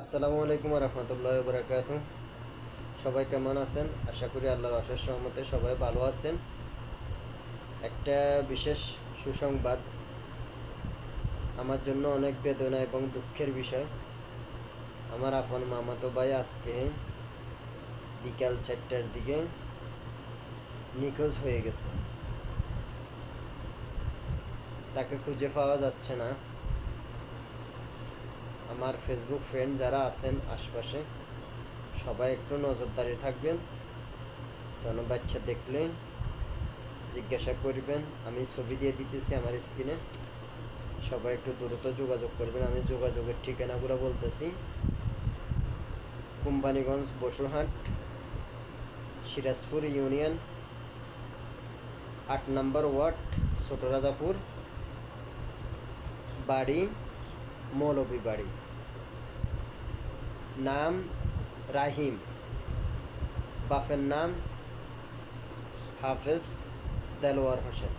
আসসালামু আলাইকুম রহমতুল্লাহ বরাকাত সবাই কেমন আছেন? আশা করি আল্লাহর অশেষ সহমতে সবাই ভালো আছেন। একটা বিশেষ সুসংবাদ। আমার জন্য অনেক বেদনা এবং দুঃখের বিষয়। আমার আপন মামাতো ভাই আজকে বিকাল চারটার দিকে নিখোঁজ হয়ে গেছে। তাকে খুঁজে পাওয়া যাচ্ছে না। আমার ফেসবুক ফ্রেন্ড যারা আছেন আশপাশে, সবাই একটু নজরদারি থাকবেন। কোনো বাচ্চা দেখলে জিজ্ঞাসা করবেন, আমি ছবি দিয়ে দিতেছি আমার স্ক্রিনে সবাই একটু দ্রুত যোগাযোগ করবেন, আমি যোগাযোগের ঠিকানাগুলো বলতেছি। কোম্পানিগঞ্জ, বসুরহাট, সিরাজপুর ইউনিয়ন, আট নম্বর ওয়ার্ড ছোট রাজাপুর বাড়ি মৌলবী বাড়ি নাম রাহিম। বাফের নাম হাফেজ দেলোয়ার হোসেন।